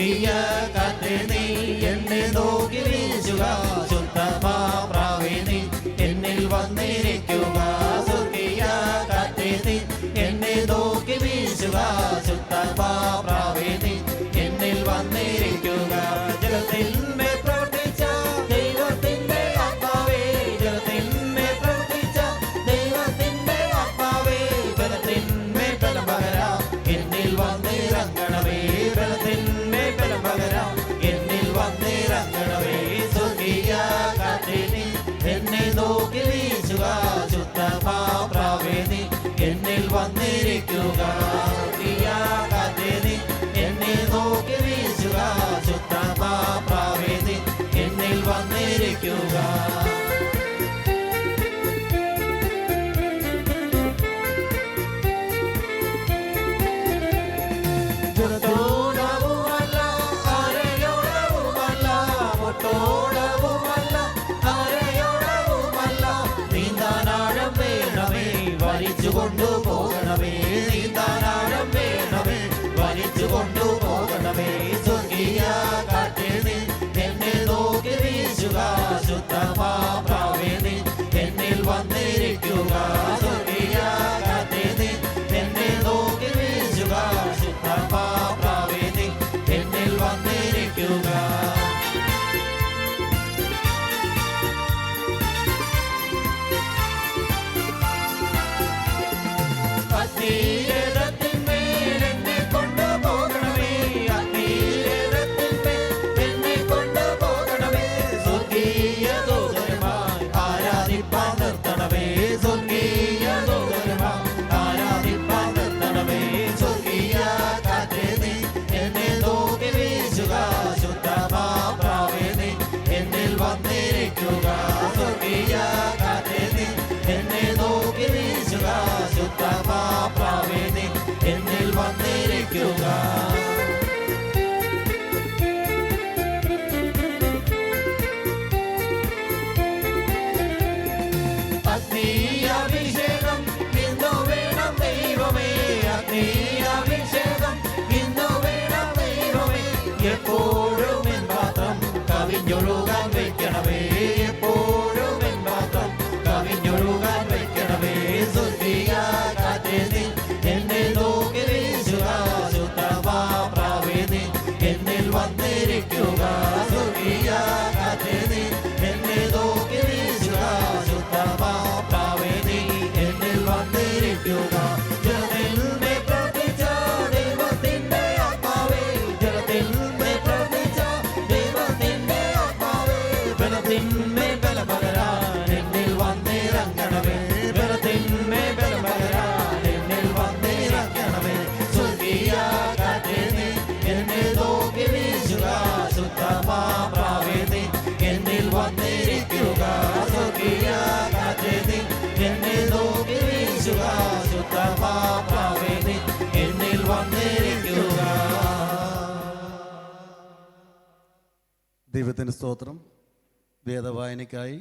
നോക്കിയ കാറ്റ് നീ എന്നെ നോക്കി വീശുക ശുദ്ധമാ പ്രാവിനി എന്നിൽ വന്നിരിക്കുക. സ്വർഗീയ കാറ്റ് നീ എന്നെ നോക്കി വീശുക ശുദ്ധ നീ എന്നിൽ വന്നിരിക്കുക. കൊണ്ടു പോകണമേ നീ നീന്താനാഴം വേണമേ. വലിച്ചു കൊണ്ടുപോകണമേ സ്വർഗീയ കാട്ടിൽ നിന്ന് എന്നെ നോക്കി വീശുക. ശുദ്ധമാ Sim. എപ്പോഴും എൻ പാത്രം കവിഞ്ഞൊഴുകാൻ വയ്ക്കണമേ എപ്പോഴും എൻ പാത്രം കവിഞ്ഞൊഴുകാൻ വയ്ക്കണമേ സുദ്ധിയാകാതെ എന്നിൽ നോക്കി സുതവാ എന്നിൽ വന്നിരിക്കുക. സുദ്ധിയാകാതെ ദൈവത്തിന്റെ സ്തോത്രം വേദവായനയ്ക്കായി